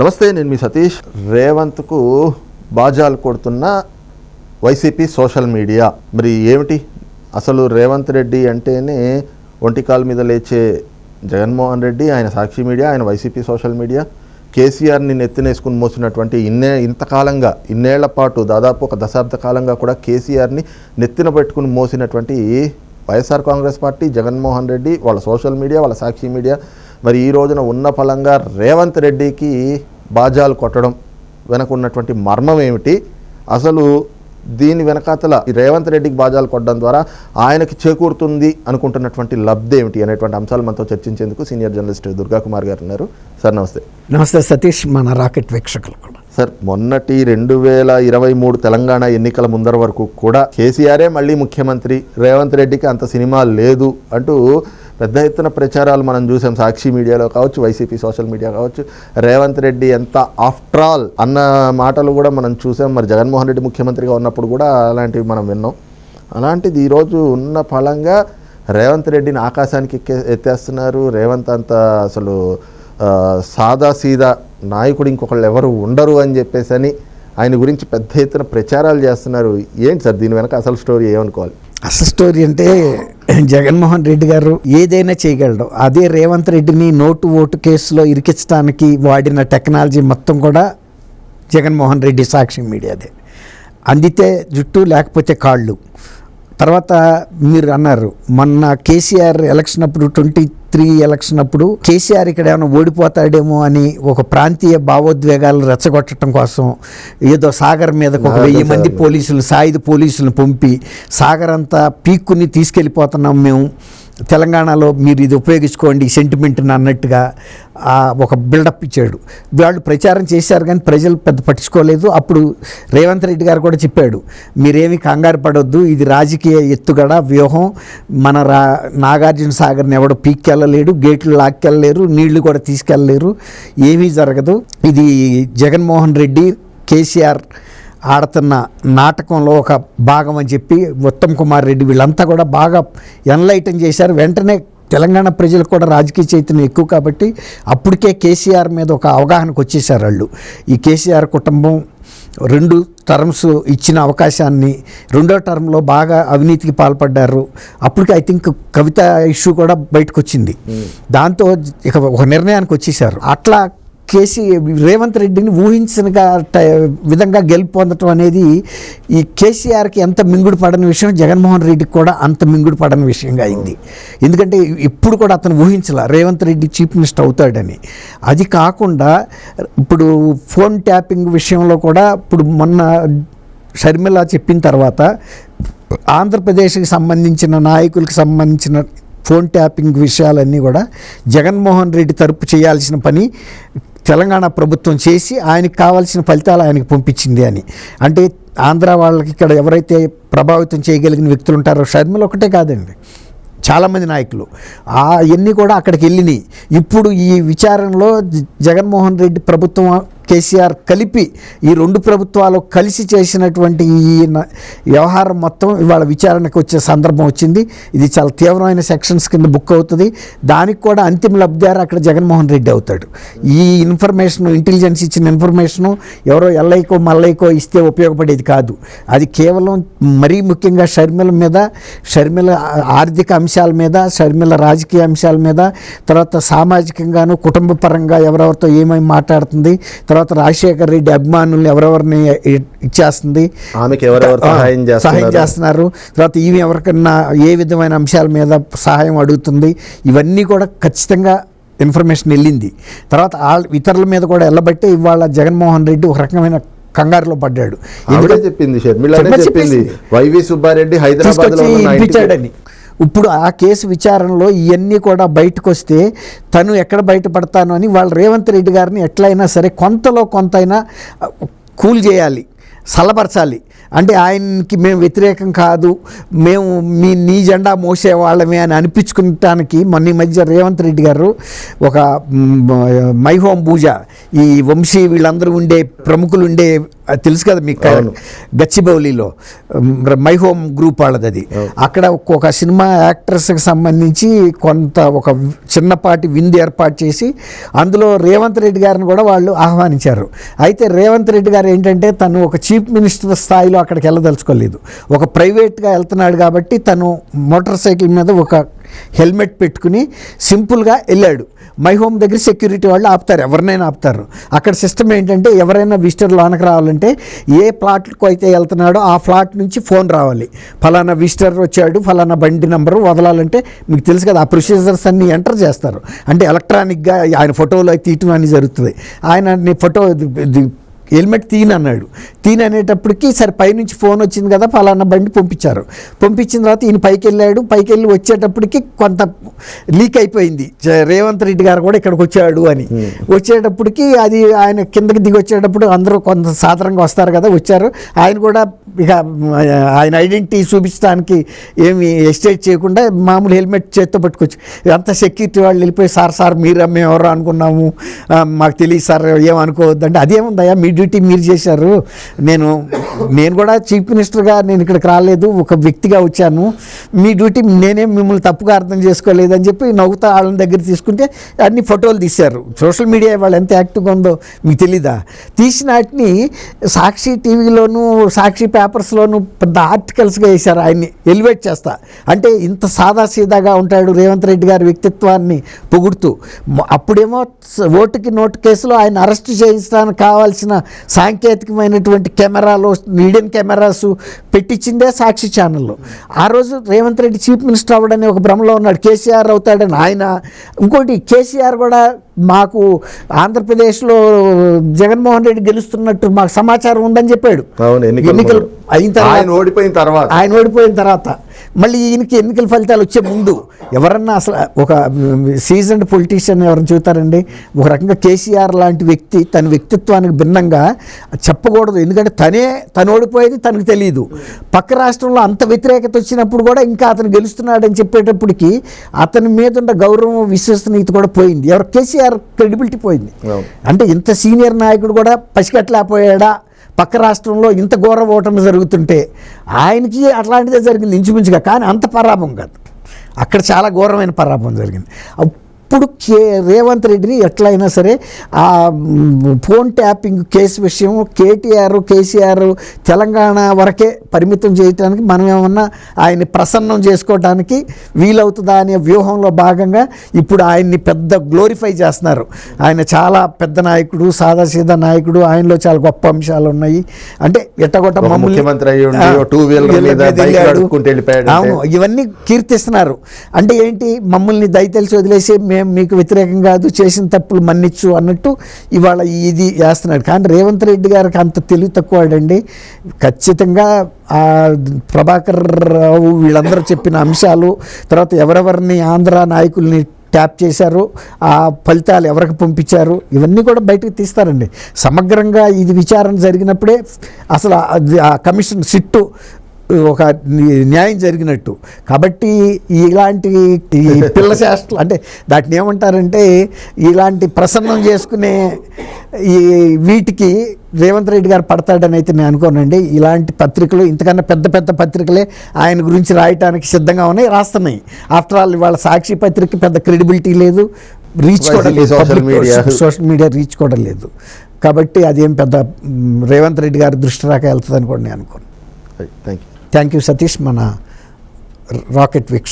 నమస్తే నేను మీ సతీష్. రేవంత్కు బాజాలు కొడుతున్న వైసీపీ సోషల్ మీడియా. మరి ఏమిటి? అసలు రేవంత్ రెడ్డి అంటేనే ఒంటికాల మీద లేచే జగన్మోహన్ రెడ్డి ఆయన సాక్షి మీడియా ఆయన వైసీపీ సోషల్ మీడియా. కేసీఆర్ని నెత్తినేసుకుని మోసినటువంటి ఇన్నే ఇంతకాలంగా ఇన్నేళ్ళ పాటు దాదాపు ఒక దశాబ్ద కాలంగా కూడా కేసీఆర్ని నెత్తిన పెట్టుకుని మోసినటువంటి వైఎస్ఆర్ కాంగ్రెస్ పార్టీ జగన్మోహన్ రెడ్డి వాళ్ళ సోషల్ మీడియా వాళ్ళ సాక్షి మీడియా. మరి ఈ రోజున ఉన్న ఫలంగా రేవంత్ రెడ్డికి బాజాలు కొట్టడం వెనక ఉన్నటువంటి మర్మం ఏమిటి? అసలు దీని వెనకాతల ఈ రేవంత్ రెడ్డికి బాజాలు కొట్టడం ద్వారా ఆయనకి చేకూరుతుంది అనుకుంటున్నటువంటి లబ్ధి ఏమిటి అనేటువంటి అంశాలు మనతో చర్చించేందుకు సీనియర్ జర్నలిస్ట్ దుర్గా కుమార్ గారు ఉన్నారు. సార్ నమస్తే. నమస్తే సతీష్ మన రాకెట్ వీక్షకులు కూడా. సార్ మొన్నటి రెండు వేల ఇరవై మూడు తెలంగాణ ఎన్నికల ముందర వరకు కూడా కేసీఆరే మళ్ళీ ముఖ్యమంత్రి రేవంత్ రెడ్డికి అంత సినిమా లేదు అంటూ పెద్ద ఎత్తున ప్రచారాలు మనం చూసాం. సాక్షి మీడియాలో కావచ్చు వైసీపీ సోషల్ మీడియా కావచ్చు. రేవంత్ రెడ్డి ఎంత ఆఫ్టర్ ఆల్ అన్న మాటలు కూడా మనం చూసాం. మరి జగన్మోహన్ రెడ్డి ముఖ్యమంత్రిగా ఉన్నప్పుడు కూడా అలాంటివి మనం విన్నాం. అలాంటిది ఈరోజు ఉన్న ఫలంగా రేవంత్ రెడ్డిని ఆకాశానికి ఎక్కే ఎత్తేస్తున్నారు. రేవంత్ అంత అసలు సాదా సీదా నాయకుడు ఇంకొకళ్ళు ఎవరు ఉండరు అని చెప్పేసి అని ఆయన గురించి పెద్ద ఎత్తున ప్రచారాలు చేస్తున్నారు. ఏంటి సార్ దీని వెనక అసలు స్టోరీ ఏమనుకోవాలి? అసలు స్టోరీ అంటే జగన్మోహన్ రెడ్డి గారు ఏదైనా చేయగలడు. అదే రేవంత్ రెడ్డిని నోటు ఓటు కేసులో ఇరికించడానికి వాడిన టెక్నాలజీ మొత్తం కూడా జగన్మోహన్ రెడ్డి సాక్షి మీడియాదే. అందితే జుట్టు లేకపోతే కాళ్ళు. తర్వాత మీరు అన్నారు మొన్న కేసీఆర్ ఎలక్షన్ అప్పుడు ట్వంటీ త్రీ ఎలక్షన్ అప్పుడు కేసీఆర్ ఇక్కడ ఏమైనా ఓడిపోతాడేమో అని ఒక ప్రాంతీయ భావోద్వేగాలు రెచ్చగొట్టడం కోసం ఏదో సాగర్ మీద ఒక వెయ్యి మంది పోలీసులు సాయుధ పోలీసులను పంపి సాగర్ అంతా పీక్కుని తీసుకెళ్ళిపోతున్నాం మేము. తెలంగాణలో మీరు ఇది ఉపయోగించుకోండి సెంటిమెంట్ని అన్నట్టుగా ఒక బిల్డప్ ఇచ్చాడు. వాళ్ళు ప్రచారం చేశారు కానీ ప్రజలు పెద్ద పట్టించుకోలేదు. అప్పుడు రేవంత్ రెడ్డి గారు కూడా చెప్పాడు మీరేమి కంగారు పడొద్దు ఇది రాజకీయ ఎత్తుగడ వ్యూహం. మన రా నాగార్జున సాగర్ని ఎవడో పీక్కెళ్ళలేడు గేట్లు లాక్కెళ్ళలేరు నీళ్ళు కూడా తీసుకెళ్ళలేరు ఏమీ జరగదు. ఇది జగన్మోహన్ రెడ్డి కేసీఆర్ ఆడుతున్న నాటకంలో ఒక భాగం అని చెప్పి ఉత్తమ్ కుమార్ రెడ్డి వీళ్ళంతా కూడా బాగా ఎన్లైటన్ చేశారు. వెంటనే తెలంగాణ ప్రజలకు కూడా రాజకీయ చైతన్యం ఎక్కువ కాబట్టి అప్పటికే కేసీఆర్ మీద ఒక అవగాహనకు వచ్చేసారు వాళ్ళు. ఈ కేసీఆర్ కుటుంబం రెండు టర్మ్స్ ఇచ్చిన అవకాశాన్ని రెండో టర్మ్లో బాగా అవినీతికి పాల్పడ్డారు. అప్పటికి ఐ థింక్ కవిత ఇష్యూ కూడా బయటకు వచ్చింది. దాంతో ఇక ఒక నిర్ణయానికి వచ్చేసారు అట్లా కేసీ రేవంత్ రెడ్డిని ఊహించనిగా విధంగా గెలుపు పొందటం అనేది ఈ కేసీఆర్కి ఎంత మింగుడు పడని విషయం జగన్మోహన్ రెడ్డికి కూడా అంత మింగుడు పడని విషయంగా అయింది. ఎందుకంటే ఇప్పుడు కూడా అతను ఊహించాల రేవంత్ రెడ్డి చీఫ్ మినిస్టర్ అవుతాడని. అది కాకుండా ఇప్పుడు ఫోన్ ట్యాపింగ్ విషయంలో కూడా ఇప్పుడు మొన్న షర్మిల చెప్పిన తర్వాత ఆంధ్రప్రదేశ్కి సంబంధించిన నాయకులకు సంబంధించిన ఫోన్ ట్యాపింగ్ విషయాలన్నీ కూడా జగన్మోహన్ రెడ్డి తరపు చేయాల్సిన పని తెలంగాణ ప్రభుత్వం చేసి ఆయనకు కావాల్సిన ఫలితాలు ఆయనకు పంపించింది అని. అంటే ఆంధ్ర వాళ్ళకి ఇక్కడ ఎవరైతే ప్రభావితం చేయగలిగిన వ్యక్తులు ఉంటారో షర్మిల ఒకటే కాదండి. చాలామంది నాయకులు. అవన్నీ కూడా అక్కడికి వెళ్ళినాయి. ఇప్పుడు ఈ విచారణలో జగన్మోహన్ రెడ్డి ప్రభుత్వం కేసీఆర్ కలిపి ఈ రెండు ప్రభుత్వాలు కలిసి చేసినటువంటి ఈ న- వ్యవహారం మొత్తం ఇవాళ విచారణకు వచ్చే సందర్భం వచ్చింది. ఇది చాలా తీవ్రమైన సెక్షన్స్ కింద బుక్ అవుతుంది. దానికి కూడా అంతిమ లబ్ధిదారు అక్కడ జగన్మోహన్ రెడ్డి అవుతాడు. ఈ ఇన్ఫర్మేషన్ ఇంటెలిజెన్స్ ఇచ్చిన ఇన్ఫర్మేషను ఎవరో ఎల్లైకో మల్లైకో ఇస్తే ఉపయోగపడేది కాదు. అది కేవలం మరీ ముఖ్యంగా షర్మిల మీద షర్మిల ఆర్థిక అంశాల మీద షర్మిల రాజకీయ అంశాల మీద తర్వాత సామాజికంగాను కుటుంబ పరంగా ఎవరెవరితో ఏమేమి మాట్లాడుతుంది తర్వాత రాజశేఖర్ రెడ్డి అభిమానుల్ని ఎవరెవరిని ఇచ్చేస్తుంది? ఆమెకి ఎవరెవరు సహాయం సహాయం చేస్తున్నారు. తర్వాత ఈమె ఎవరికన్నా ఏ విధమైన అంశాల మీద సహాయం అడుగుతుంది? ఇవన్నీ కూడా ఖచ్చితంగా ఇన్ఫర్మేషన్ వెళ్ళింది. తర్వాత ఇతరుల మీద కూడా వెళ్ళబట్టే ఇవాళ జగన్మోహన్ రెడ్డి ఒక రకమైన కంగారులో పడ్డాడు. చెప్పింది చెప్పింది. వైవి సుబ్బారెడ్డి హైదరాబాద్ ఇప్పించాడని. ఇప్పుడు ఆ కేసు విచారణలో ఇవన్నీ కూడా బయటకు వస్తే తను ఎక్కడ బయటపడతాను అని వాళ్ళు రేవంత్ రెడ్డి గారిని ఎట్లయినా సరే కొంతలో కొంతైనా కూల్ చేయాలి సలపరచాలి. అంటే ఆయనకి మేము వ్యతిరేకం కాదు మేము మీ నీ జెండా మోసే వాళ్ళమే అని అనిపించుకుంటానికి మొన్న ఈ మధ్య రేవంత్ రెడ్డి గారు ఒక మైహోం మై హోమ్ పూజ ఈ వంశీ వీళ్ళందరూ ఉండే ప్రముఖులు ఉండే తెలుసు కదా మీకు. గచ్చిబౌలిలో మై హోమ్ గ్రూప్ వాళ్ళది అది అక్కడ ఒక సినిమా యాక్ట్రెస్కి సంబంధించి కొంత ఒక చిన్నపాటి విందు ఏర్పాటు చేసి అందులో రేవంత్ రెడ్డి గారిని కూడా వాళ్ళు ఆహ్వానించారు. అయితే రేవంత్ రెడ్డి గారు ఏంటంటే తను ఒక చీఫ్ మినిస్టర్ స్థాయిలో అక్కడికి వెళ్ళదలుచుకోలేదు. ఒక ప్రైవేట్గా వెళ్తున్నాడు కాబట్టి తను మోటార్ సైకిల్ మీద ఒక హెల్మెట్ పెట్టుకుని సింపుల్గా వెళ్ళాడు. మై హోమ్ దగ్గర సెక్యూరిటీ వాళ్ళు ఆపుతారు. ఎవరినైనా ఆపుతారు. అక్కడ సిస్టమ్ ఏంటంటే ఎవరైనా విజిటర్ లోనకి రావాలంటే ఏ ప్లాట్కు అయితే వెళ్తున్నాడో ఆ ఫ్లాట్ నుంచి ఫోన్ రావాలి. ఫలానా విజిటర్ వచ్చాడు ఫలానా బండి నెంబరు వదలాలంటే మీకు తెలుసు కదా ఆ ప్రొసీజర్స్ అన్ని ఎంటర్ చేస్తారు. అంటే ఎలక్ట్రానిక్గా ఆయన ఫోటోలో తీయటం అని జరుగుతుంది. ఆయన నీ ఫోటో హెల్మెట్ తీయను అన్నాడు. తీని అనేటప్పటికి సరే పైనుంచి ఫోన్ వచ్చింది కదా ఫలానా బండి పంపించారు. పంపించిన తర్వాత ఈయన పైకి వెళ్ళాడు పైకి వెళ్ళి వచ్చేటప్పటికి కొంత లీక్ అయిపోయింది. రేవంత్ రెడ్డి గారు కూడా ఇక్కడికి వచ్చాడు అని. వచ్చేటప్పటికి అది ఆయన కిందకి దిగి వచ్చేటప్పుడు అందరూ కొంత సాధారణంగా వస్తారు కదా వచ్చారు. ఆయన కూడా ఇక ఆయన ఐడెంటిటీ చూపించడానికి ఏమి ఎస్టేట్ చేయకుండా మామూలు హెల్మెట్ చేత్తో పట్టుకొచ్చి అంతా సెక్యూరిటీ వాళ్ళు వెళ్ళిపోయి సార్ సార్ మీరు మేము ఎవరు అనుకున్నాము మాకు తెలియదు సార్ ఏమనుకోవద్దు అంటే అదేముందయ్యా మీ డ్యూటీ మీరు చేశారు. నేను నేను కూడా చీఫ్ మినిస్టర్గా నేను ఇక్కడికి రాలేదు ఒక వ్యక్తిగా వచ్చాను. మీ డ్యూటీ నేనే మిమ్మల్ని తప్పుగా అర్థం చేసుకోలేదు అని చెప్పి నవ్వుతా వాళ్ళని దగ్గర తీసుకుంటే అన్ని ఫోటోలు తీశారు. సోషల్ మీడియా వాళ్ళు ఎంత యాక్టివ్గా ఉందో మీకు తెలీదా? తీసిన వాటిని సాక్షి టీవీలోను సాక్షి పేపర్స్లోను పెద్ద ఆర్టికల్స్గా వేశారు ఆయన్ని. ఎలివేట్ చేస్తా. అంటే ఇంత సాదాసీదాగా ఉంటాడు రేవంత్ రెడ్డి గారి వ్యక్తిత్వాన్ని పొగుడుతూ. అప్పుడేమో ఓటుకి నోటు కేసులో ఆయన అరెస్ట్ చేయించడానికి కావాల్సిన సాంకేతికమైనటువంటి కెమెరాలు మీడియం కెమెరాస్ పెట్టించిందే సాక్షి ఛానల్లో. ఆ రోజు రేవంత్ రెడ్డి చీఫ్ మినిస్టర్ అవ్వడని ఒక భ్రమలో ఉన్నాడు. కేసీఆర్ అవుతాడని ఆయన. ఇంకోటి కేసీఆర్ కూడా మాకు ఆంధ్రప్రదేశ్లో జగన్మోహన్ రెడ్డి గెలుస్తున్నట్టు మాకు సమాచారం ఉందని చెప్పాడు. ఎన్నికలు. అయిన తర్వాత ఆయన ఓడిపోయిన తర్వాత. ఆయన ఓడిపోయిన తర్వాత. మళ్ళీ ఈయనకి ఎన్నికల ఫలితాలు వచ్చే ముందు ఎవరన్నా అసలు ఒక సీజన్డ్ పొలిటీషియన్ ఎవరైనా చూస్తారండి ఒక రకంగా కేసీఆర్ లాంటి వ్యక్తి తన వ్యక్తిత్వానికి భిన్నంగా చెప్పకూడదు. ఎందుకంటే తనే తను ఓడిపోయేది తనకు తెలియదు పక్క రాష్ట్రంలో అంత వ్యతిరేకత వచ్చినప్పుడు కూడా ఇంకా అతను గెలుస్తున్నాడని చెప్పేటప్పటికి అతని మీద ఉన్న గౌరవం విశ్వసనీయత కూడా పోయింది. ఎవరు కేసీఆర్ క్రెడిబిలిటీ పోయింది. అంటే ఇంత సీనియర్ నాయకుడు కూడా పసిగట్టలేకపోయాడా? పక్క రాష్ట్రంలో ఇంత ఘోర ఓటమి జరుగుతుంటే ఆయనకి అట్లాంటిదే జరిగింది ఇంచుమించుగా. కానీ అంత పరాభం కాదు. అక్కడ చాలా ఘోరమైన పరాభం జరిగింది. అప్పుడు కే రేవంత్ రెడ్డిని ఎట్లయినా సరే ఆ ఫోన్ ట్యాపింగ్ కేసు విషయం కేటీఆర్ కేసీఆర్ తెలంగాణ వరకే పరిమితం చేయడానికి మనం ఏమన్నా ఆయన్ని ప్రసన్నం చేసుకోవడానికి వీలవుతుందా అనే వ్యూహంలో భాగంగా ఇప్పుడు ఆయన్ని పెద్ద గ్లోరిఫై చేస్తున్నారు. ఆయన చాలా పెద్ద నాయకుడు సాదాసీదా నాయకుడు ఆయనలో చాలా గొప్ప అంశాలు ఉన్నాయి. అంటే ఎట్టగొట్ట. అవును ఇవన్నీ కీర్తిస్తున్నారు. అంటే ఏంటి మమ్మల్ని దయతలిసి వదిలేసి మేము మీకు వ్యతిరేకం కాదు చేసిన తప్పులు మన్నిచ్చు అన్నట్టు ఇవాళ ఇది చేస్తున్నాడు కానీ రేవంత్ రెడ్డి గారికి అంత తెలివి తక్కువాడండి ఖచ్చితంగా ప్రభాకర్ రావు వీళ్ళందరూ చెప్పిన అంశాలు తర్వాత ఎవరెవరిని ఆంధ్ర నాయకుల్ని ట్యాప్ చేశారు ఆ ఫలితాలు ఎవరికి పంపించారు ఇవన్నీ కూడా బయటకు తీస్తారండి. సమగ్రంగా ఇది విచారణ జరిగినప్పుడే అసలు ఆ కమిషన్ సిట్టు ఒక న్యాయం జరిగినట్టు. కాబట్టి ఇలాంటి పిల్ల శాస్త్రం అంటే దాటిని ఏమంటారంటే ఇలాంటి ప్రసన్నం చేసుకునే ఈ వీటికి రేవంత్ రెడ్డి గారు పడతాడని అయితే నేను అనుకోనండి. ఇలాంటి పత్రికలు ఇంతకన్నా పెద్ద పెద్ద పత్రికలే ఆయన గురించి రాయటానికి సిద్ధంగా ఉన్నాయి రాస్తున్నాయి. ఆఫ్టర్ ఆల్ వాళ్ళ సాక్షి పత్రిక పెద్ద క్రెడిబిలిటీ లేదు రీచ్ కూడా లేదు. social media. Social media reach కూడా లేదు. కాబట్టి అదేం పెద్ద రేవంత్ రెడ్డి గారి దృష్టి రాక వెళ్తుందని కూడా నేను అనుకోను. Thank you thank you Satish మన రాకెట్ వీక్ష